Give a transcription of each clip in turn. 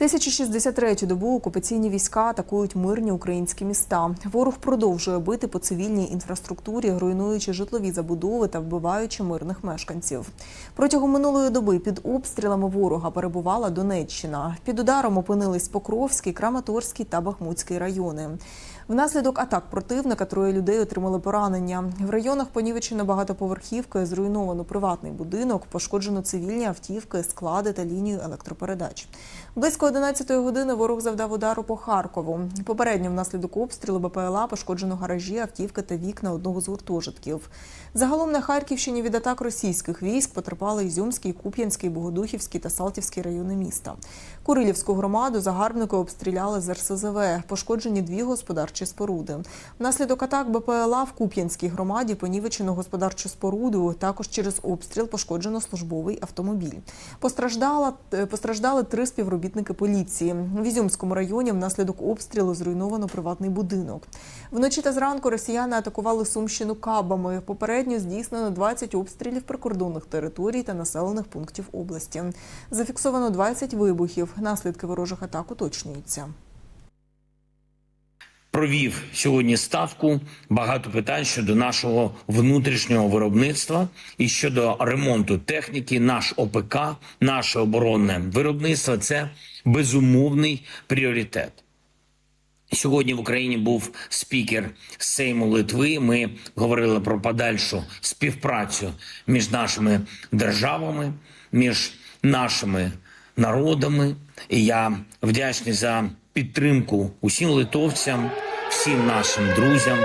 Тисячі 63 добу окупаційні війська атакують мирні українські міста. Ворог продовжує бити по цивільній інфраструктурі, руйнуючи житлові забудови та вбиваючи мирних мешканців. Протягом минулої доби під обстрілами ворога перебувала Донеччина. Під ударом опинились Покровський, Краматорський та Бахмутський райони. Внаслідок атак противника троє людей отримали поранення. В районах понівечено багатоповерхівки, зруйновано приватний будинок, пошкоджено цивільні автівки, склади та лінію електропередач. Близько 11 години ворог завдав удару по Харкову. Попередньо внаслідок обстрілу БПЛА пошкоджено гаражі, автівки та вікна одного з гуртожитків. Загалом на Харківщині від атак російських військ потерпали Ізюмський, Куп'янський, Богодухівський та Салтівський райони міста. Курилівську громаду загарбники обстріляли з РСЗВ. Пошкоджені дві господарчі споруди. Внаслідок атак БПЛА в Куп'янській громаді понівечено господарчу споруду. Також через обстріл пошкоджено службовий автомобіль. Постраждала е, постраждали три співробітники поліції. В Ізюмському районі внаслідок обстрілу зруйновано приватний будинок. Вночі та зранку росіяни атакували Сумщину кабами. Попередньо здійснено 20 обстрілів прикордонних територій та населених пунктів області. Зафіксовано 20 вибухів. Наслідки ворожих атак уточнюються. провів сьогодні ставку багато питань щодо нашого внутрішнього виробництва і щодо ремонту техніки. Наш ОПК, наше оборонне виробництво це безумовний пріоритет. Сьогодні в Україні був спікер Сейму Литви. Ми говорили про подальшу співпрацю між нашими державами, між нашими народами. І я вдячний за підтримку усім литовцям, всім нашим друзям.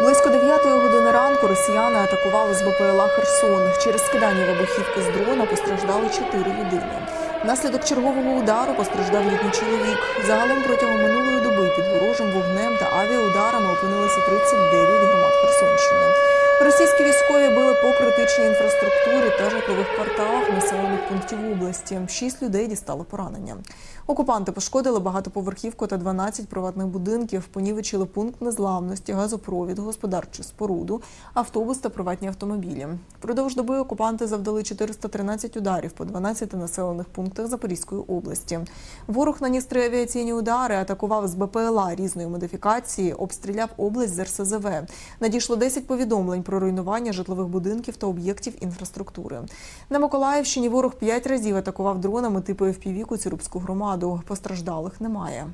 Близько 9 години ранку росіяни атакували з БПЛА Херсон. Через скидання вибухівки з дрона постраждали 4 людини. Внаслідок чергового удару постраждав літній чоловік. Загалом протягом минулої доби під ворожим вогнем та авіаударами опинилися 39 громад Херсонщини. Російські військові по критичній інфраструктурі та житлових кварталах населених пунктів області. Шість людей дістали поранення. Окупанти пошкодили багатоповерхівку та 12 приватних будинків, понівечили пункт незламності, газопровід, господарчу споруду, автобус та приватні автомобілі. Впродовж доби окупанти завдали 413 ударів по 12 населених пунктах Запорізької області. Ворог наніс три авіаційні удари, атакував з БПЛА різної модифікації, обстріляв область з РСЗВ. Надійшло 10 повідомлень про руйнування житлових будинків та об'єктів інфраструктури. На Миколаївщині ворог п'ять разів атакував дронами типу FPV Коцюрубську громаду. Постраждалих немає.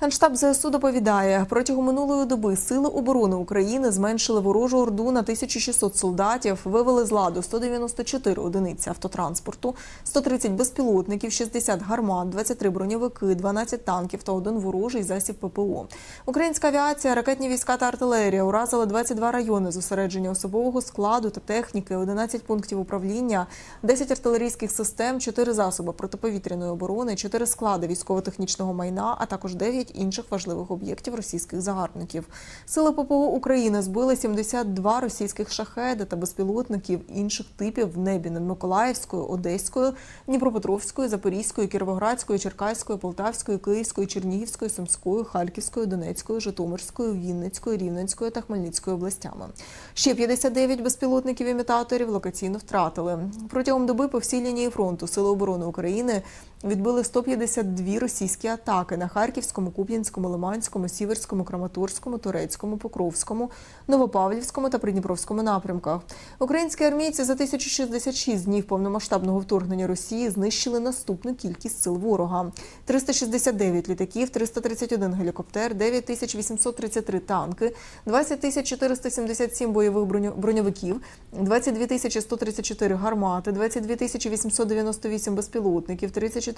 Генштаб ЗСУ доповідає, протягом минулої доби Сили оборони України зменшили ворожу орду на 1600 солдатів, вивели з ладу 194 одиниці автотранспорту, 130 безпілотників, 60 гармат, 23 броньовики, 12 танків та один ворожий засіб ППО. Українська авіація, ракетні війська та артилерія уразили 22 райони зосередження особового складу та техніки, 11 пунктів управління, 10 артилерійських систем, 4 засоби протиповітряної оборони, 4 склади військово-технічного майна, а також 9 інших важливих об'єктів російських загарбників. Сили ППО України збили 72 російських шахеди та безпілотників інших типів в небі над Миколаївською, Одеською, Дніпропетровською, Запорізькою, Кіровоградською, Черкаською, Полтавською, Київською, Чернігівською, Сумською, Харківською, Донецькою, Житомирською, Вінницькою, Рівненською та Хмельницькою областями. Ще 59 безпілотників імітаторів локаційно втратили. Протягом доби по всій лінії фронту Сили оборони України відбили 152 російські атаки на Харківському, Куп'янському, Лиманському, Сіверському, Краматорському, Турецькому, Покровському, Новопавлівському та Придніпровському напрямках. Українські армійці за 1066 днів повномасштабного вторгнення Росії знищили наступну кількість сил ворога: 369 літаків, 331 гелікоптер, 9833 танки, 20 477 бойових броньо- броньовиків, 22 134 гармати, 22 898 безпілотників, 34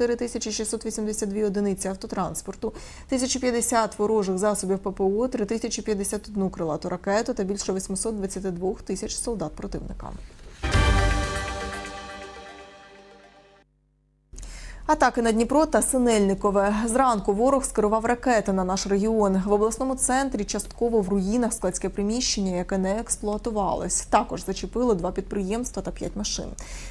682 одиниці автотранспорту, 1050 ворожих засобів ППО, 3051 крилату ракету та більше 822 тисяч солдат противника. Атаки на Дніпро та Синельникове. Зранку ворог скерував ракети на наш регіон. В обласному центрі частково в руїнах складське приміщення, яке не експлуатувалось. Також зачепило два підприємства та п'ять машин.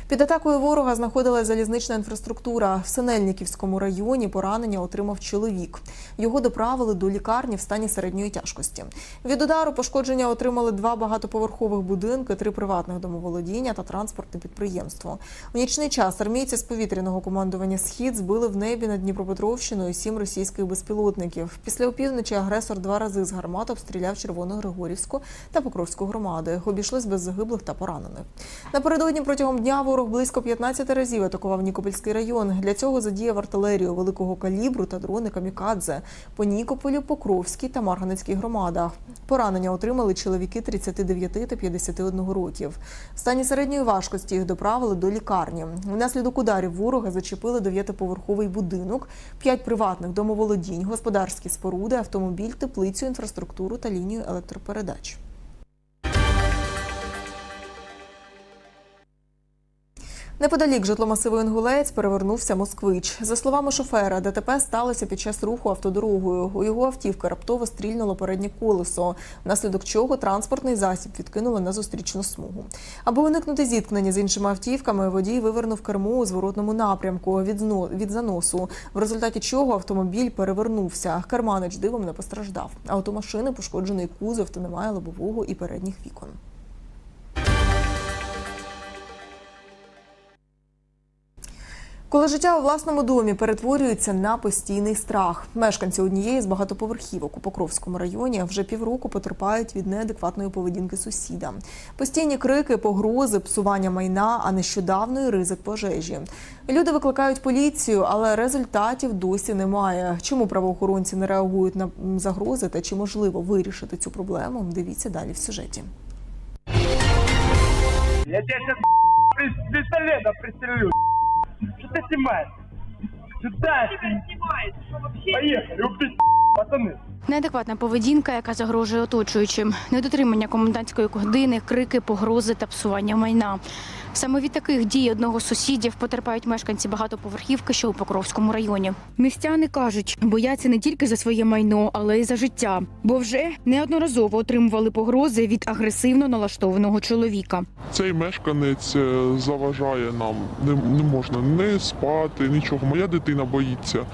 Під атакою ворога знаходилась залізнична інфраструктура. В Синельниківському районі поранення отримав чоловік. Його доправили до лікарні в стані середньої тяжкості. Від удару пошкодження отримали два багатоповерхових будинки, три приватних домоволодіння та транспортне підприємство. У нічний час армійці з повітряного командування Схід збили в небі над Дніпропетровщиною сім російських безпілотників. Після опівночі агресор два рази з гармат обстріляв Червоногригорівську та Покровську громади. Обійшлось без загиблих та поранених. Напередодні протягом дня ворог близько 15 разів атакував Нікопольський район. Для цього задіяв артилерію великого калібру та дрони камікадзе по Нікополю, Покровській та Марганецькій громадах. Поранення отримали чоловіки 39 та 51 років. В стані середньої важкості їх доправили до лікарні. Внаслідок ударів ворога зачепили дев'ятиповерховий будинок, п'ять приватних домоволодінь, господарські споруди, автомобіль, теплицю, інфраструктуру та лінію електропередач. Неподалік житломасиву Інгулець перевернувся москвич. За словами шофера, ДТП сталося під час руху автодорогою. У його автівки раптово стрільнуло переднє колесо, внаслідок чого транспортний засіб відкинуло на зустрічну смугу. Аби уникнути зіткнення з іншими автівками, водій вивернув кермо у зворотному напрямку від, від заносу, в результаті чого автомобіль перевернувся. Керманич дивом не постраждав. А от у машини пошкоджений кузов та немає лобового і передніх вікон. Коли життя у власному домі перетворюється на постійний страх, мешканці однієї з багатоповерхівок у Покровському районі вже півроку потерпають від неадекватної поведінки сусіда. Постійні крики, погрози, псування майна, а нещодавно ризик пожежі. Люди викликають поліцію, але результатів досі немає. Чому правоохоронці не реагують на загрози та чи можливо вирішити цю проблему? Дивіться далі в сюжеті. Я сейчас из пристрелю. Что ты снимаешь? Сюда! Поехали, убить, пацаны. Неадекватна поведінка, яка загрожує оточуючим, недотримання комендантської години, крики, погрози та псування майна. Саме від таких дій одного з сусідів потерпають мешканці багатоповерхівки, що у Покровському районі. Містяни кажуть, бояться не тільки за своє майно, але й за життя, бо вже неодноразово отримували погрози від агресивно налаштованого чоловіка. Цей мешканець е, заважає нам. Не, не можна не спати, нічого. Моя дитина боїться е,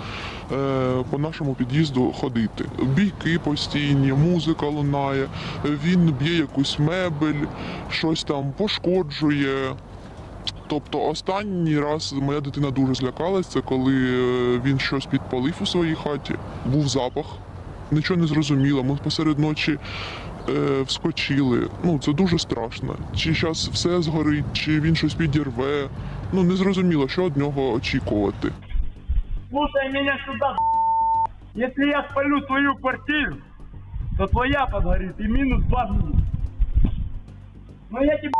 по нашому під'їзду ходити. Бійки постійні, музика лунає, він б'є якусь мебель, щось там пошкоджує. Тобто останній раз моя дитина дуже злякалась, це коли е, він щось підпалив у своїй хаті, був запах, нічого не зрозуміло. Ми посеред ночі е, вскочили. Ну це дуже страшно. Чи зараз все згорить, чи він щось підірве. Ну не зрозуміло, що від нього очікувати. Слушай меня сюда, Если я спалю твою квартиру, то твоя подгорит и минус два минуса. Но я тебе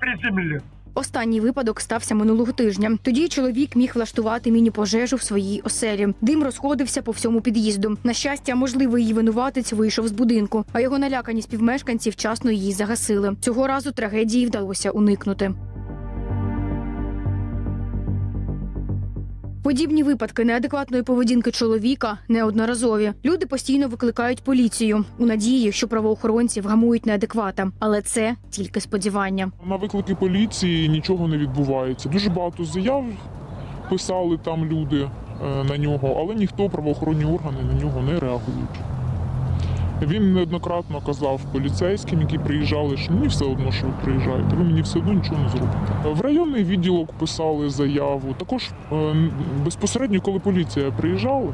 приземлю. Останній випадок стався минулого тижня. Тоді чоловік міг влаштувати міні-пожежу в своїй оселі. Дим розходився по всьому під'їзду. На щастя, можливий її винуватець вийшов з будинку, а його налякані співмешканці вчасно її загасили. Цього разу трагедії вдалося уникнути. Подібні випадки неадекватної поведінки чоловіка неодноразові. Люди постійно викликають поліцію у надії, що правоохоронці вгамують неадеквата, але це тільки сподівання. На виклики поліції нічого не відбувається. Дуже багато заяв писали там люди е, на нього, але ніхто правоохоронні органи на нього не реагують. Він неоднократно казав поліцейським, які приїжджали, що мені все одно, що ви приїжджаєте, ви мені все одно нічого не зробите. В районний відділок писали заяву. Також е, безпосередньо, коли поліція приїжджала,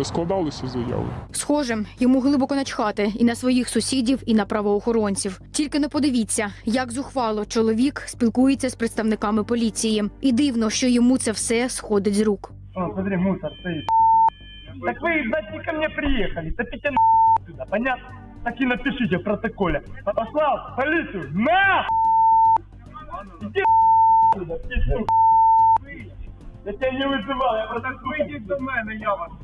е, складалися заяви. Схоже, йому глибоко начхати і на своїх сусідів, і на правоохоронців. Тільки не подивіться, як зухвало чоловік спілкується з представниками поліції, і дивно, що йому це все сходить з рук. О, смотри, мусор стоит. Так вы, блядь, не ко мне приехали. Топите на сюда, понятно? Так и напишите в протоколе. Послал в полицию. На! Иди сюда, ты сука. Я тебя не вызывал, я просто... Выйди до мене, я вас выключу.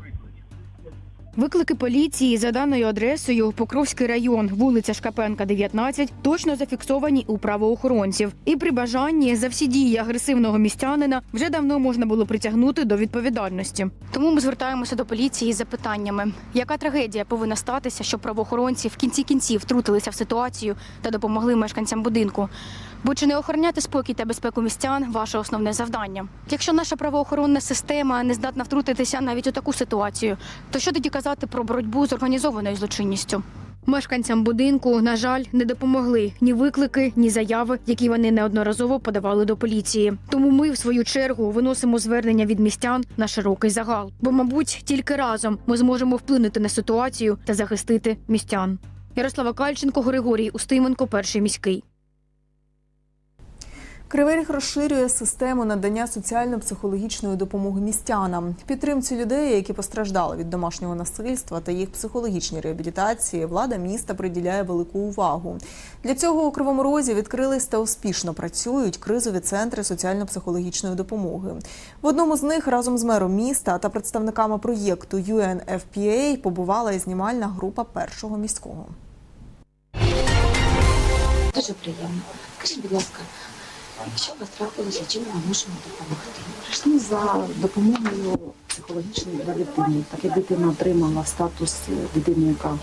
Виклики поліції за даною адресою Покровський район, вулиця Шкапенка, 19, точно зафіксовані у правоохоронців. І при бажанні за всі дії агресивного містянина вже давно можна було притягнути до відповідальності. Тому ми звертаємося до поліції з запитаннями: яка трагедія повинна статися, щоб правоохоронці в кінці кінців втрутилися в ситуацію та допомогли мешканцям будинку? Бо чи не охороняти спокій та безпеку містян ваше основне завдання? Якщо наша правоохоронна система не здатна втрутитися навіть у таку ситуацію, то що тоді казати про боротьбу з організованою злочинністю? Мешканцям будинку, на жаль, не допомогли ні виклики, ні заяви, які вони неодноразово подавали до поліції. Тому ми, в свою чергу, виносимо звернення від містян на широкий загал. Бо, мабуть, тільки разом ми зможемо вплинути на ситуацію та захистити містян. Ярослава Кальченко, Григорій Устименко, перший міський. Кривий Ріг розширює систему надання соціально-психологічної допомоги містянам. Підтримці людей, які постраждали від домашнього насильства та їх психологічній реабілітації, влада міста приділяє велику увагу. Для цього у Кривому Розі відкрились та успішно працюють кризові центри соціально-психологічної допомоги. В одному з них разом з мером міста та представниками проєкту UNFPA побувала і знімальна група першого міського. Дуже приємно. Скажіть, будь ласка, що у вас трапилося, чим ми можемо допомогти? Прийшли за допомогою психологічної для дитини. Так як дитина отримала статус дитини, яка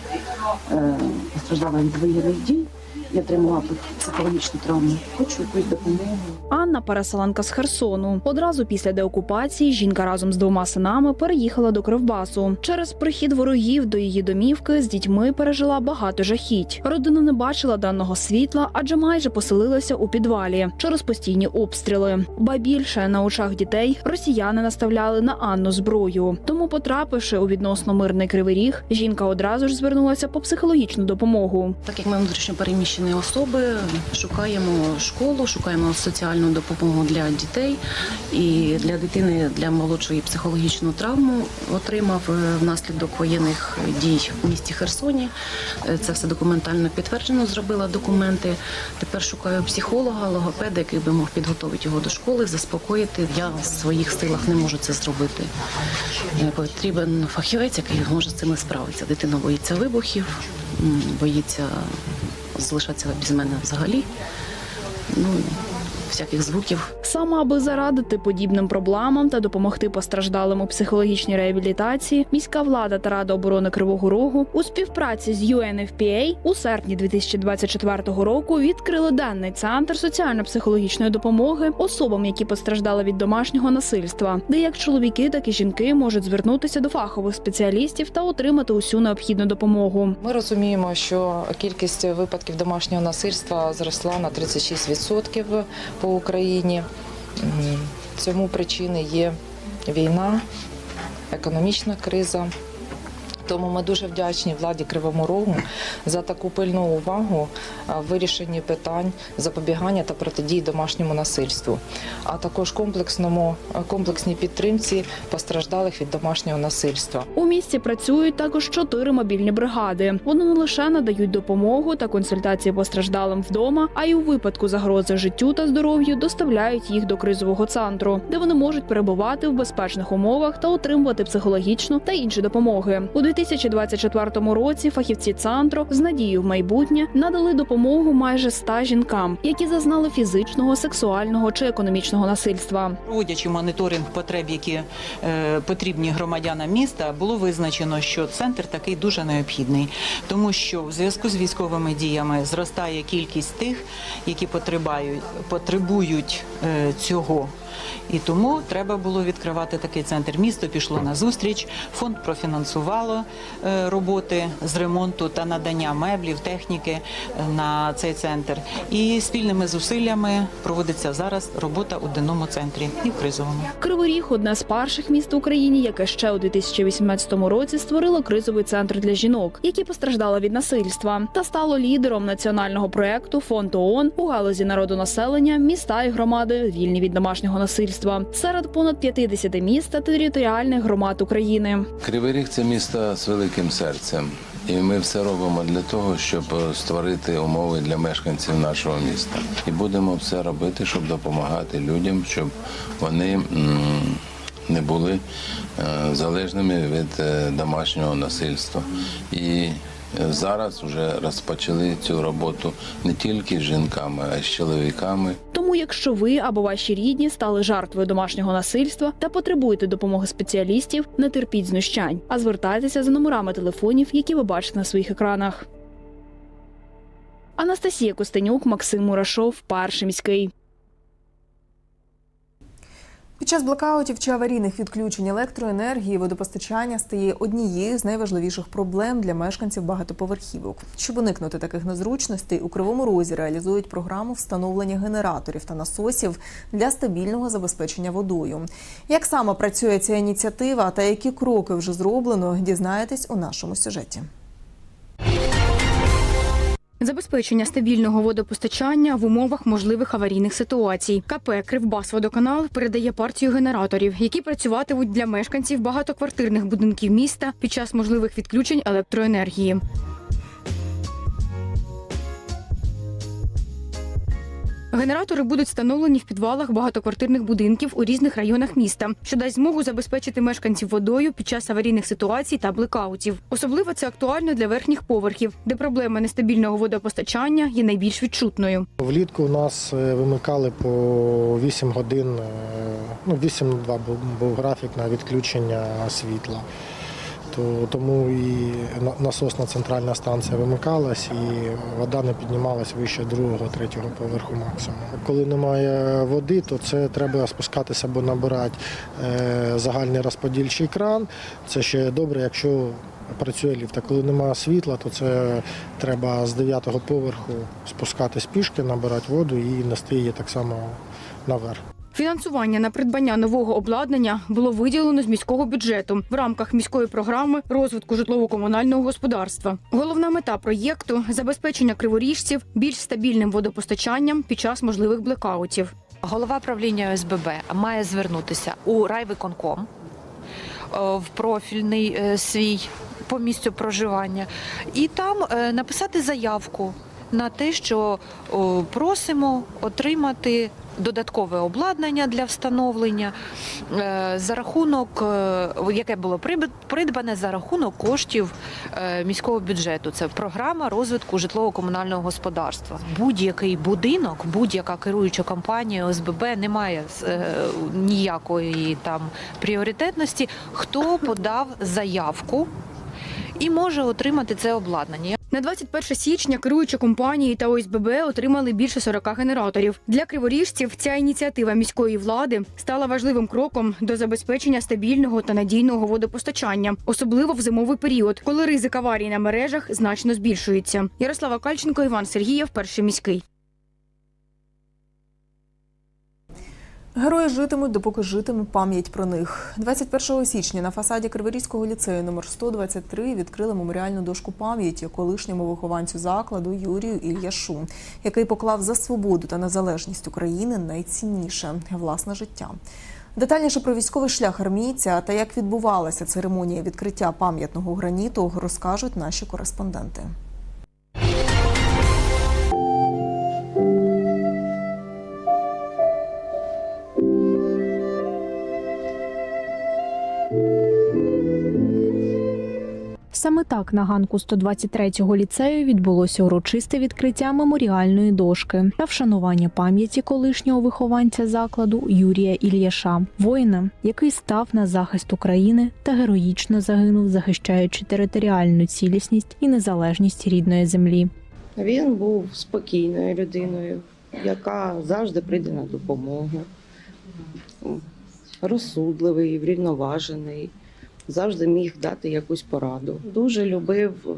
е, постраждала від воєнних дій і отримала психологічну травму. Хочу якусь допомогу. Анна переселенка з Херсону. Одразу після деокупації жінка разом з двома синами переїхала до Кривбасу. Через прихід ворогів до її домівки з дітьми пережила багато жахіть. Родина не бачила денного світла, адже майже поселилася у підвалі через постійні обстріли. Ба більше на очах дітей росіяни наставляли на Анну зброю. Тому, потрапивши у відносно мирний кривий ріг, жінка одразу ж звернулася по психологічну допомогу. Так як ми внутрішньо переміщені особи, шукаємо школу, шукаємо соціальну допомогу для дітей і для дитини для молодшої психологічну травму отримав е, внаслідок воєнних дій в місті Херсоні. Е, Це все документально підтверджено. Зробила документи. Тепер шукаю психолога, логопеда, який би мог підготувати його до школи, заспокоїти. Я в своїх силах не можу це зробити. Е, Потрібен фахівець, який може з цим справитися. Дитина боїться вибухів, боїться залишатися без мене взагалі. Ну, всяких звуків. Саме аби зарадити подібним проблемам та допомогти постраждалим у психологічній реабілітації, міська влада та рада оборони Кривого Рогу у співпраці з UNFPA у серпні 2024 року відкрили денний центр соціально-психологічної допомоги особам, які постраждали від домашнього насильства, де як чоловіки, так і жінки можуть звернутися до фахових спеціалістів та отримати усю необхідну допомогу. Ми розуміємо, що кількість випадків домашнього насильства зросла на 36% по Україні. Цьому причини є війна, економічна криза. Тому ми дуже вдячні владі Кривому Рогу за таку пильну увагу в вирішенні питань запобігання та протидії домашньому насильству, а також комплексному комплексній підтримці постраждалих від домашнього насильства. У місті працюють також чотири мобільні бригади. Вони не лише надають допомогу та консультації постраждалим вдома, а й у випадку загрози життю та здоров'ю доставляють їх до кризового центру, де вони можуть перебувати в безпечних умовах та отримувати психологічну та інші допомоги. У 2024 році фахівці центру з надією в майбутнє надали допомогу майже 100 жінкам, які зазнали фізичного, сексуального чи економічного насильства. Проводячи моніторинг потреб, які е, потрібні громадянам міста, було визначено, що центр такий дуже необхідний, тому що в зв'язку з військовими діями зростає кількість тих, які потребують, потребують цього. І тому треба було відкривати такий центр. Місто пішло на зустріч, фонд профінансувало е, роботи з ремонту та надання меблів, техніки е, на цей центр. І спільними зусиллями проводиться зараз робота у денному центрі і в кризовому. Кривий Ріг – одне з перших міст в Україні, яке ще у 2018 році створило кризовий центр для жінок, які постраждали від насильства, та стало лідером національного проекту Фонд ООН у галузі народонаселення, міста і громади вільні від домашнього насильства серед понад 50 міст та територіальних громад України. Кривий Ріг це місто з великим серцем, і ми все робимо для того, щоб створити умови для мешканців нашого міста. І будемо все робити, щоб допомагати людям, щоб вони не були е, залежними від е, домашнього насильства. І е, зараз вже розпочали цю роботу не тільки з жінками, а й з чоловіками. Тому, якщо ви або ваші рідні стали жертвою домашнього насильства та потребуєте допомоги спеціалістів, не терпіть знущань, а звертайтеся за номерами телефонів, які ви бачите на своїх екранах. Анастасія Костенюк, Максим Мурашов, перший міський. Під час блокаутів чи аварійних відключень електроенергії водопостачання стає однією з найважливіших проблем для мешканців багатоповерхівок. Щоб уникнути таких незручностей, у Кривому Розі реалізують програму встановлення генераторів та насосів для стабільного забезпечення водою. Як саме працює ця ініціатива та які кроки вже зроблено, дізнаєтесь у нашому сюжеті. Забезпечення стабільного водопостачання в умовах можливих аварійних ситуацій. КП Кривбасводоканал передає партію генераторів, які працюватимуть для мешканців багатоквартирних будинків міста під час можливих відключень електроенергії. Генератори будуть встановлені в підвалах багатоквартирних будинків у різних районах міста, що дасть змогу забезпечити мешканців водою під час аварійних ситуацій та блекаутів. Особливо це актуально для верхніх поверхів, де проблема нестабільного водопостачання є найбільш відчутною. Влітку у нас е, вимикали по 8 годин, е, ну 8 на 2 був, був графік на відключення світла. То, тому і насосна центральна станція вимикалась, і вода не піднімалась вище другого, третього поверху максимум. Коли немає води, то це треба спускатися або набирати е, загальний розподільчий кран. Це ще добре, якщо працює ліфт. А коли немає світла, то це треба з 9-го поверху спускатись пішки, набирати воду і нести її так само наверх. Фінансування на придбання нового обладнання було виділено з міського бюджету в рамках міської програми розвитку житлово-комунального господарства. Головна мета проєкту забезпечення криворіжців більш стабільним водопостачанням під час можливих блекаутів. Голова правління ОСББ має звернутися у райвиконком е, в профільний е, свій по місцю проживання і там е, написати заявку на те, що просимо отримати додаткове обладнання для встановлення е, за рахунок, е, яке було придбане за рахунок коштів е, міського бюджету. Це програма розвитку житлово-комунального господарства. Будь-який будинок, будь-яка керуюча компанія ОСББ не має ніякої там пріоритетності. Хто подав заявку і може отримати це обладнання. На 21 січня керуючі компанії та ОСББ отримали більше 40 генераторів. Для криворіжців ця ініціатива міської влади стала важливим кроком до забезпечення стабільного та надійного водопостачання, особливо в зимовий період, коли ризик аварій на мережах значно збільшується. Ярослава Кальченко, Іван Сергієв, перший міський. Герої житимуть, допоки житиме пам'ять про них. 21 січня на фасаді Криворізького ліцею номер 123 відкрили меморіальну дошку пам'яті колишньому вихованцю закладу Юрію Ільяшу, який поклав за свободу та незалежність України найцінніше власне життя. Детальніше про військовий шлях армійця та як відбувалася церемонія відкриття пам'ятного граніту, розкажуть наші кореспонденти. Саме так на ганку 123-го ліцею відбулося урочисте відкриття меморіальної дошки та вшанування пам'яті колишнього вихованця закладу Юрія Ільяша, воїна, який став на захист України та героїчно загинув, захищаючи територіальну цілісність і незалежність рідної землі. Він був спокійною людиною, яка завжди прийде на допомогу. Розсудливий, врівноважений, завжди міг дати якусь пораду. Дуже любив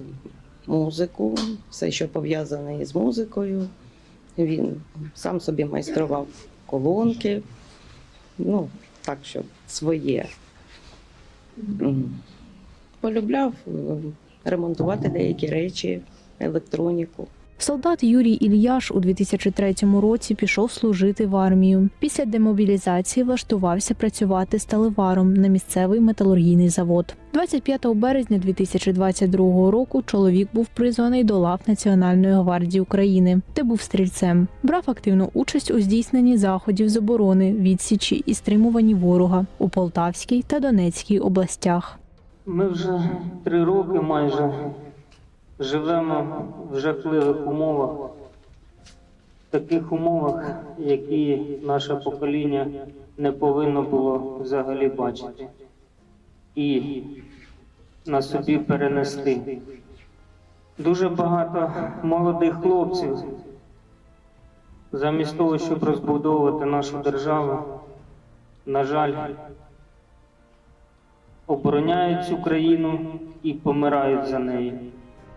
музику, все, що пов'язане з музикою. Він сам собі майстрував колонки, ну, так, що своє. Полюбляв е, ремонтувати деякі речі, електроніку. Солдат Юрій Ільяш у 2003 році пішов служити в армію. Після демобілізації влаштувався працювати сталеваром на місцевий металургійний завод. 25 березня 2022 року чоловік був призваний до лав Національної гвардії України, де був стрільцем. Брав активну участь у здійсненні заходів з оборони, відсічі і стримуванні ворога у Полтавській та Донецькій областях. Ми вже три роки майже живемо в жахливих умовах, в таких умовах, які наше покоління не повинно було взагалі бачити і на собі перенести. Дуже багато молодих хлопців, замість того, щоб розбудовувати нашу державу, на жаль, обороняють цю країну і помирають за неї.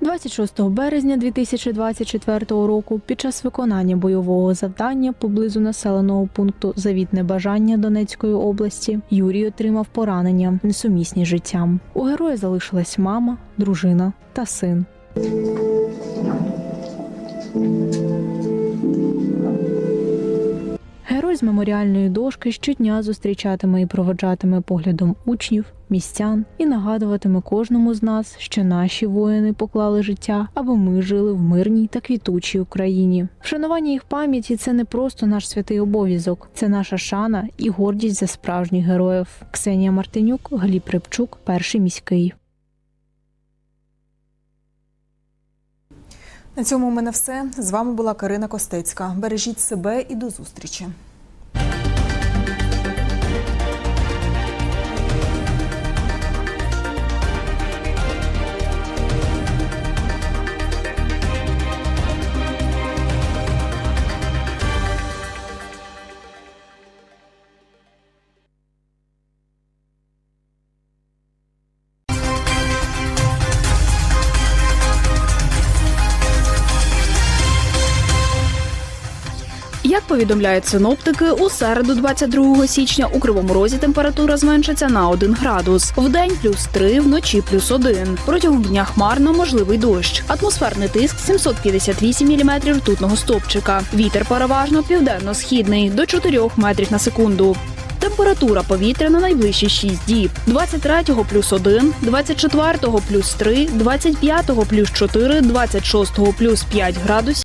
26 березня 2024 року під час виконання бойового завдання поблизу населеного пункту Завітне бажання Донецької області Юрій отримав поранення, несумісні з життям. У героя залишилась мама, дружина та син. Герой з меморіальної дошки щодня зустрічатиме і проводжатиме поглядом учнів, містян і нагадуватиме кожному з нас, що наші воїни поклали життя, аби ми жили в мирній та квітучій Україні. Вшанування їх пам'яті це не просто наш святий обов'язок, це наша шана і гордість за справжніх героїв. Ксенія Мартинюк, Гліб Рибчук, перший міський. На цьому у мене все. З вами була Карина Костецька. Бережіть себе і до зустрічі. Повідомляють синоптики, у середу 22 січня у Кривому Розі температура зменшиться на 1 градус. Вдень плюс 3, вночі плюс 1. Протягом дня хмарно можливий дощ. Атмосферний тиск 758 міліметрів ртутного стопчика. Вітер переважно південно-східний до 4 метрів на секунду. Температура повітря на найближчі 6 діб. 23-го плюс 1, 24-го плюс 3, 25-го плюс 4, 26-го плюс 5 градусів.